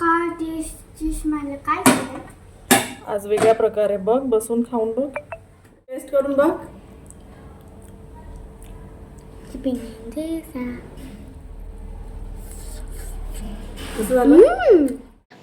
काय केलं आज वेगळ्या प्रकारे बघ बसून खाऊन बघ. टेस्ट करून बघ. कसं झालं?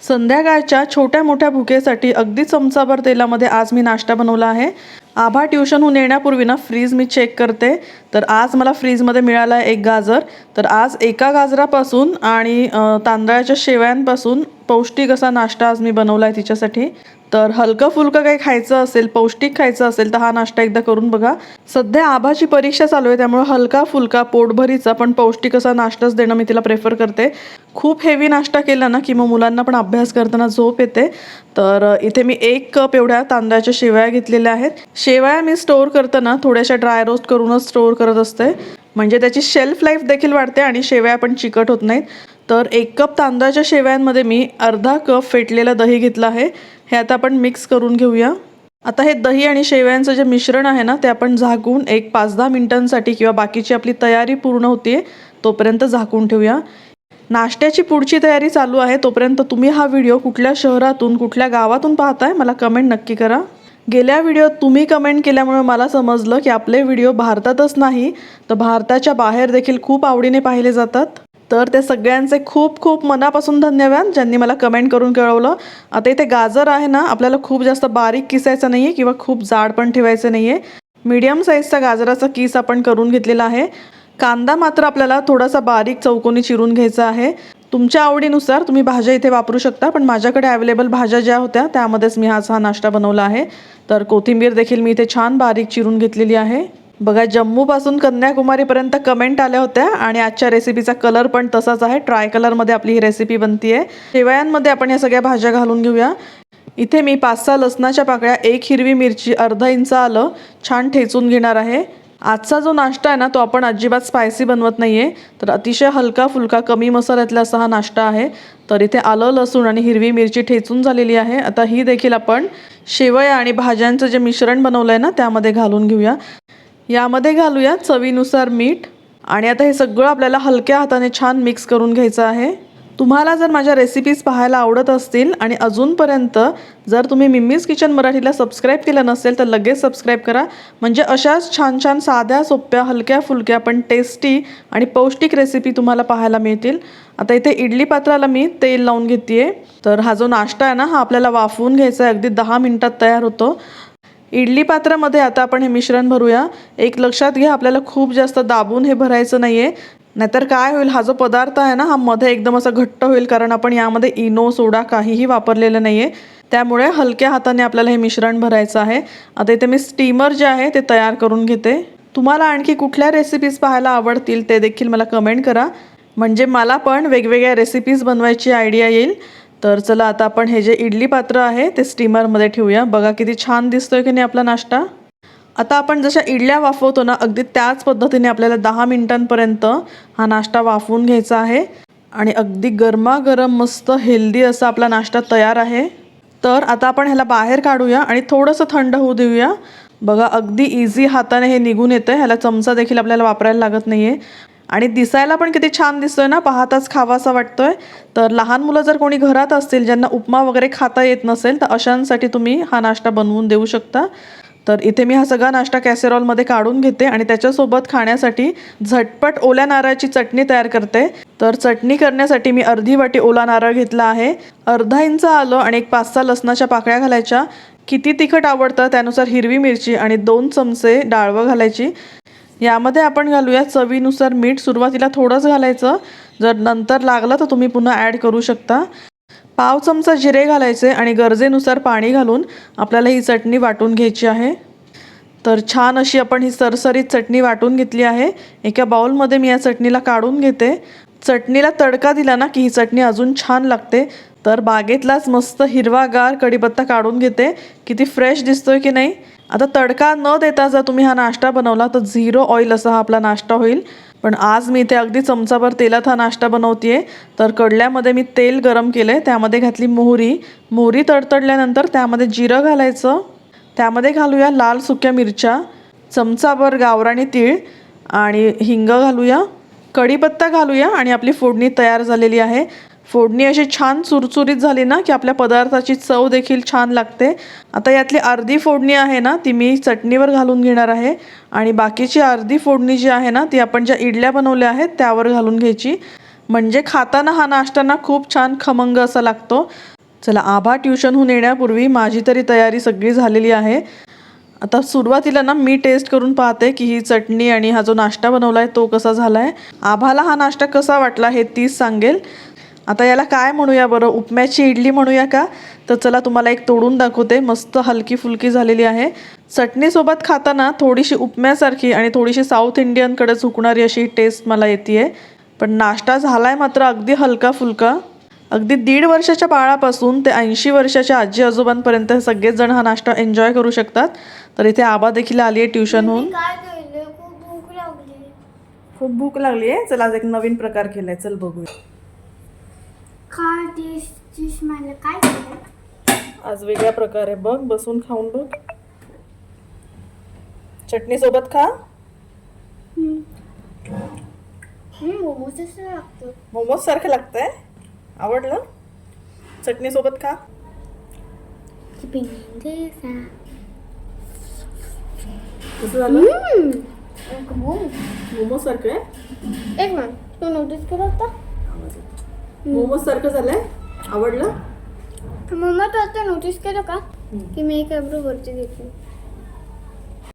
संध्याकाळच्या छोट्या मोठ्या भुकेसाठी अगदी चमचाभर तेलामध्ये आज मी नाश्ता बनवला आहे. आभा ट्युशनहून येण्यापूर्वी ना फ्रीज मी चेक करते. तर आज मला फ्रीजमध्ये मिळाला आहे एक गाजर. तर आज एका गाजरापासून आणि तांदळाच्या शेवयांपासून पौष्टिक असा नाश्ता आज मी बनवला आहे तिच्यासाठी. तर हलकं फुलकं काही खायचं असेल पौष्टिक खायचं असेल तर हा नाश्ता एकदा करून बघा. सध्या आभाची परीक्षा चालू आहे त्यामुळे हलका फुलका पोटभरीचा पण पौष्टिक असा नाश्ताच देणं मी तिला प्रेफर करते. खूप हेवी नाश्ता केला ना की मग मुलांना पण अभ्यास करताना झोप येते. तर इथे मी एक कप एवढ्या तांदळाच्या शेवया घेतलेल्या आहेत. शेवया मी स्टोअर करताना थोड्याशा ड्राय रोस्ट करूनच स्टोअर करत असते. म्हणजे त्याची शेल्फ लाईफ देखील वाढते आणि शेवया पण चिकट होत नाहीत. तर एक कप तांदळाच्या शेवयांमध्ये मी अर्धा कप फेटलेलं दही घेतलं आहे. हे आता आपण मिक्स करून घेऊया. आता हे दही आणि शेवयांचं जे मिश्रण आहे ना ते आपण झाकून एक पाच दहा मिनिटांसाठी किंवा बाकीची आपली तयारी पूर्ण होते तोपर्यंत झाकून ठेवूया. नाश्त्याची पुढची तयारी चालू आहे तोपर्यंत तुम्ही हा व्हिडिओ कुठल्या शहरातून कुठल्या गावातून पाहताय मला कमेंट नक्की करा. गेल्या व्हिडिओत तुम्ही कमेंट केल्यामुळे मला समजलं की आपले व्हिडिओ भारतातच नाही तर भारताच्या बाहेर देखील खूप आवडीने पाहिले जातात. तर ते सगळ्यांचे खूप खूप मनापासून धन्यवाद ज्यांनी मला कमेंट करून कळवलं. आता इथे गाजर आहे ना आपल्याला खूप जास्त बारीक किसायचं नाही आहे किंवा खूप जाड पण ठेवायचं नाही आहे मीडियम साईजचा गाजराचा किस आपण करून घेतलेला आहे. कांदा मात्र आपल्याला थोडासा बारीक चौकोनी चिरून घ्यायचा आहे. तुमच्या आवडीनुसार तुम्ही भाज्या इथे वापरू शकता पण माझ्याकडे अवेलेबल भाज्या ज्या होत्या त्यामध्येच मी आज हा नाश्ता बनवला आहे. तर कोथिंबीर देखील मी इथे छान बारीक चिरून घेतलेली आहे. बघा जम्मूपासून कन्याकुमारीपर्यंत कमेंट आल्या होत्या आणि आजच्या रेसिपीचा कलर पण तसाच आहे. ट्राय कलरमध्ये आपली ही रेसिपी बनतीये. शेवयांमध्ये आपण या सगळ्या भाज्या घालून घेऊया. इथे मी पाच सहा लसणाच्या पाकळ्या एक हिरवी मिरची अर्धा इंच आलं छान ठेचून घेणार आहे. आजचा जो नाश्ता आहे ना तो आपण अजिबात स्पायसी बनवत नाही आहे तर अतिशय हलका फुलका कमी मसाल्यातला असा हा नाश्ता आहे. तर इथे आलं लसूण आणि हिरवी मिरची ठेचून झालेली आहे. आता ही देखील आपण शेवया आणि भाज्यांचं जे मिश्रण बनवलं आहे ना त्यामध्ये घालून घेऊया. यामध्ये घालूया चवीनुसार मीठ. आणि आता हे सगळं आपल्याला हलक्या हाताने छान मिक्स करून घ्यायचं आहे. तुम्हाला जर माझ्या रेसिपीज पाहायला आवडत असतील आणि अजूनपर्यंत जर तुम्ही मिम्मीज किचन मराठीला सबस्क्राईब केलं नसेल तर लगेच सबस्क्राईब करा. म्हणजे अशाच छान छान साध्या सोप्या हलक्या फुलक्या पण टेस्टी आणि पौष्टिक रेसिपी तुम्हाला पाहायला मिळतील. आता इथे इडली पात्राला मी तेल लावून घेते तर हा जो नाश्ता आहे ना हा आपल्याला वाफवून घ्यायचा आहे. अगदी दहा मिनटात तयार होतो. इडली पात्रामध्ये आता आपण हे मिश्रण भरूया. एक लक्षात घ्या आपल्याला खूप जास्त दाबून हे भरायचं नाही आहे नाहीतर काय होईल हा जो पदार्थ आहे ना हा मध्ये एकदम असा घट्ट होईल कारण आपण यामध्ये इनो सोडा काहीही वापरलेलं नाही आहे त्यामुळे हलक्या हाताने आपल्याला हे मिश्रण भरायचं आहे. आता इथे मी स्टीमर जे आहे ते तयार करून घेते. तुम्हाला आणखी कुठल्या रेसिपीज पाहायला आवडतील ते देखील मला कमेंट करा. म्हणजे मला पण वेगवेगळ्या रेसिपीज बनवायची आयडिया येईल. तर चला आता आपण हे जे इडली पात्र आहे ते स्टीमरमध्ये ठेवूया. बघा किती छान दिसतोय की नाही आपला नाश्ता. आता आपण जशा इडल्या वाफवतो ना अगदी त्याच पद्धतीने आपल्याला दहा मिनिटांपर्यंत हा नाश्ता वाफवून घ्यायचा आहे. आणि अगदी गरमागरम मस्त हेल्दी असा आपला नाश्ता तयार आहे. तर आता आपण ह्याला बाहेर काढूया आणि थोडंसं थंड होऊ देऊया. बघा अगदी इझी हाताने हे निघून येतं ह्याला चमचा देखील आपल्याला वापरायला लागत नाही आहे आणि दिसायला पण किती छान दिसतोय ना पाहताच खावासा वाटतोय. तर लहान मुलं जर कोणी घरात असतील ज्यांना उपमा वगैरे खाता येत नसेल तर अशांसाठी तुम्ही हा नाश्ता बनवून देऊ शकता. तर इथे मी हा सगळा नाश्ता कॅसेरॉलमध्ये काढून घेते आणि त्याच्यासोबत खाण्यासाठी झटपट ओल्या नारळाची चटणी तयार करते. तर चटणी करण्यासाठी मी अर्धी वाटी ओला नारळ घेतला आहे. अर्धा इंच आलं आणि एक पाच सहा लसणाच्या पाकळ्या घालायच्या. किती तिखट आवडतं त्यानुसार हिरवी मिरची आणि दोन चमचे डाळवं घालायची. यामध्ये आपण घालूया चवीनुसार मीठ. सुरुवातीला थोडंच घालायचं. जर नंतर लागलं तर तुम्ही पुन्हा ॲड करू शकता. पाव चमचा जिरे घालायचे आणि गरजेनुसार पाणी घालून आपल्याला ही चटणी वाटून घ्यायची आहे. तर छान अशी आपण ही सरसरीत चटणी वाटून घेतली आहे. एका बाउलमध्ये मी या चटणीला काढून घेते. चटणीला तडका दिला ना की ही चटणी अजून छान लागते. तर बागेतलाच मस्त हिरवागार कढीपत्ता काढून घेते. किती फ्रेश दिसतोय की नाही? आता तडका न देता जर तुम्ही हा नाश्ता बनवला तर झिरो ऑइल असा हा आपला नाश्ता होईल. पण आज मी इथे अगदी चमचाभर तेलात हा नाश्ता बनवते तर कडल्यामध्ये मी तेल गरम केलं आहे त्यामध्ये घातली मोहरी. मोहरी तडतडल्यानंतर त्यामध्ये जिरं घालायचं. त्यामध्ये घालूया लाल सुक्या मिरच्या चमचाभर गावराणी तीळ आणि हिंग घालूया. कढीपत्ता घालूया आणि आपली फोडणी तयार झालेली आहे. फोडणी अशी छान चुरचुरीत झाली ना की आपल्या पदार्थाची चव देखील छान लागते. आता यातली अर्धी फोडणी आहे ना ती मी चटणीवर घालून घेणार आहे. आणि बाकीची अर्धी फोडणी जी आहे ना ती आपण ज्या इडल्या बनवल्या आहेत त्यावर घालून घ्यायची. म्हणजे खाताना हा नाश्ता ना खूप छान खमंग असा लागतो. चला आभा ट्युशनहून येण्यापूर्वी माझी तरी तयारी सगळी झालेली आहे. आता सुरुवातीला ना मी टेस्ट करून पाहते की ही चटणी आणि हा जो नाश्ता बनवला आहे तो कसा झाला आहे आभाला हा नाश्ता कसा वाटला हे तीच सांगेल. आता याला काय म्हणूया बरं? उपम्याची इडली म्हणूया का? तर चला तुम्हाला एक तोडून दाखवते. मस्त हलकी फुलकी झालेली आहे. चटणीसोबत खाताना थोडीशी उपम्यासारखी आणि थोडीशी साऊथ इंडियनकडे झुकणारी अशी टेस्ट मला येते पण नाश्ता झालाय मात्र अगदी हलका फुलका. अगदी दीड वर्षाच्या बाळापासून ते ऐंशी वर्षाच्या आजी आजोबांपर्यंत सगळेच जण हा नाश्ता एन्जॉय करू शकतात. तर इथे आबा देखील आली आहे ट्युशनहून खूप भूक लागली. आहे चल आज एक नवीन प्रकार केलाय. चल बघूया. स्मेल काय केलं आज वेगळा प्रकार बघ बसून खाऊन बघ. चटणी सोबत खा. मोमोज असं लागतं. मोमोज सारखं लागतंय. आवडलं? चटणी सोबत खा. कसं झालं एक बूम मोमोज सारखं आहे एक मिनिट तू नोटीस केलं होता मोमोज सारखं झालंय? आवडलं? मम्मा तू आता नोटीस केलं का? की मी एक आयब्रो वरती घेतली